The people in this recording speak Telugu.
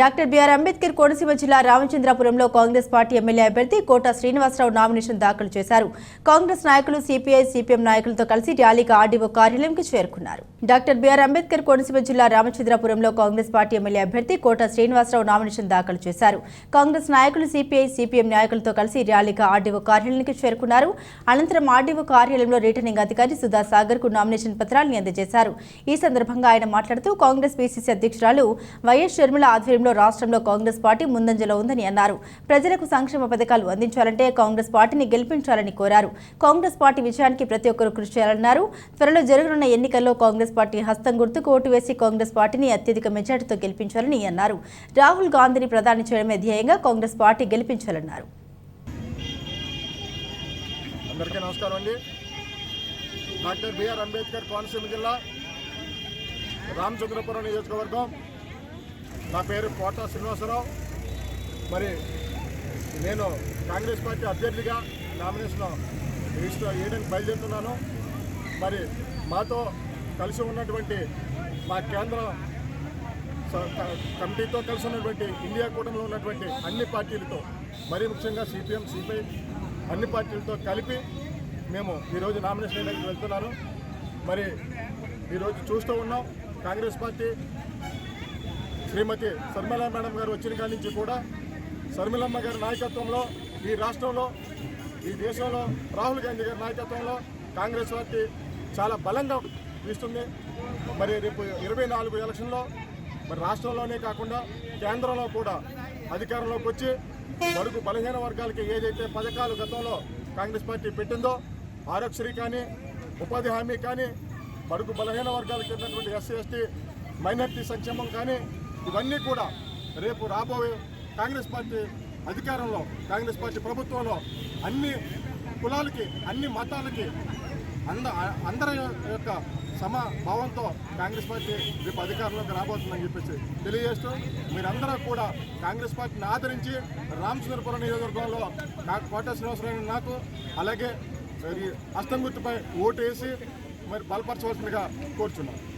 డాక్టర్ బిఆర్ అంబేద్కర్ కోనసీమ జిల్లా రామచంద్రాపురంలో కాంగ్రెస్ పార్టీ ఎమ్మెల్యే అభ్యర్థి కోట శ్రీనివాసరావు నామినేషన్ దాఖలు చేశారు. కాంగ్రెస్ నాయకులు సిపిఐ సిపిఎం నాయకులతో కలిసి ర్యాలీగా ఆర్డీఓ కార్యాలయంకి చేరుకున్నారు. డాక్టర్ బిఆర్ అంబేద్కర్ కోనసీమ జిల్లా రామచంద్రాపురంలో కాంగ్రెస్ పార్టీ ఎమ్మెల్యే అభ్యర్థి కోట శ్రీనివాసరావు నామినేషన్ దాఖలు చేశారు. కాంగ్రెస్ నాయకులు సిపిఐ సిపిఎం నాయకులతో కలిసి ర్యాలీగా ఆర్డీఓ కార్యాలయానికి చేరుకున్నారు. అనంతరం ఆర్డీఓ కార్యాలయంలో రిటర్నింగ్ అధికారి సుధా సాగర్కు నామినేషన్ పత్రాలను అందజేశారు. ఈ సందర్భంగా ఆయన మాట్లాడుతూ కాంగ్రెస్ పీసీసీ అధ్యక్షురాలు వైఎస్ షర్మిల ఆధ్వర్యంలో రాష్ట్రంలో కాంగ్రెస్ పార్టీ ముందంజలో ఉందని అన్నారు. ప్రజలకు సంక్షేమ పథకాలు అందించాలంటే కాంగ్రెస్ పార్టీని గెలిపించాలని కోరారు. కాంగ్రెస్ పార్టీ విజయానికి ప్రతి ఒక్కరూ కృషి చేయాలన్నారు. త్వరలో జరగనున్న ఎన్నికల్లో కాంగ్రెస్ పార్టీ హస్తం గుర్తుకు ఓటు వేసి కాంగ్రెస్ పార్టీని అత్యధిక మెజార్టీతో గెలిపించాలని అన్నారు. రాహుల్ గాంధీని ప్రధాని చేయడమే ధ్యేయంగా కాంగ్రెస్ పార్టీ గెలిపించాలన్నారు. అందరికీ నమస్కారం అండి. డాక్టర్ బిఆర్ అంబేద్కర్ కోనసీమ జిల్లా రామచంద్రపురం నియోజకవర్గం. నా పేరు కోట శ్రీనివాసరావు. మరి నేను కాంగ్రెస్ పార్టీ అభ్యర్థిగా నామినేషన్ రిజిస్టర్ వేయడానికి బయలుదేరుతున్నాను. మరి మాతో కలిసి ఉన్నటువంటి మా కేంద్ర స- కమిటీతో కలిసి ఉన్నటువంటి ఇండియా కూటమిలో ఉన్నటువంటి అన్ని పార్టీలతో మరీ ముఖ్యంగా సిపిఎం సిపిఐ అన్ని పార్టీలతో కలిపి మేము ఈరోజు నామినేషన్ వేయడానికి వెళ్తున్నాను. మరి ఈరోజు చూస్తూ ఉన్నాం. కాంగ్రెస్ పార్టీ శ్రీమతి శర్మిల మేడం గారు వచ్చిన కాడి నుంచి కూడా శర్మిలమ్మ గారి నాయకత్వంలో ఈ రాష్ట్రంలో ఈ దేశంలో రాహుల్ గాంధీ గారి నాయకత్వంలో కాంగ్రెస్ పార్టీ చాలా బలంగా ఇస్తుంది మరి రేపు ఇరవై నాలుగు ఎలక్షన్లో మరి రాష్ట్రంలోనే కాకుండా కేంద్రంలో కూడా అధికారంలోకి వచ్చి మరుగు బలహీన వర్గాలకి ఏదైతే పథకాలు గతంలో కాంగ్రెస్ పార్టీ పెట్టిందో ఆరోగ్యశ్రీ కానీ ఉపాధి హామీ కానీ మరుగు బలహీన వర్గాలకు ఉన్నటువంటి ఎస్సీ ఎస్టీ మైనార్టీ సంక్షేమం కానీ ఇవన్నీ కూడా రేపు రాబోయే కాంగ్రెస్ పార్టీ అధికారంలో కాంగ్రెస్ పార్టీ ప్రభుత్వంలో అన్ని కులాలకి అన్ని మతాలకి అంద అందరి యొక్క సమ భావంతో కాంగ్రెస్ పార్టీ రేపు అధికారంలోకి రాబోతుందని చెప్పేసి తెలియజేస్తూ మీరందరూ కూడా కాంగ్రెస్ పార్టీని ఆదరించి రామచంద్రపురం నియోజకవర్గంలో నాకు కోట శ్రీనివాసరావు నాకు అలాగే అస్తం గుర్తుపై ఓటు వేసి మరి బలపరచవలసిందిగా కోరుచున్నాను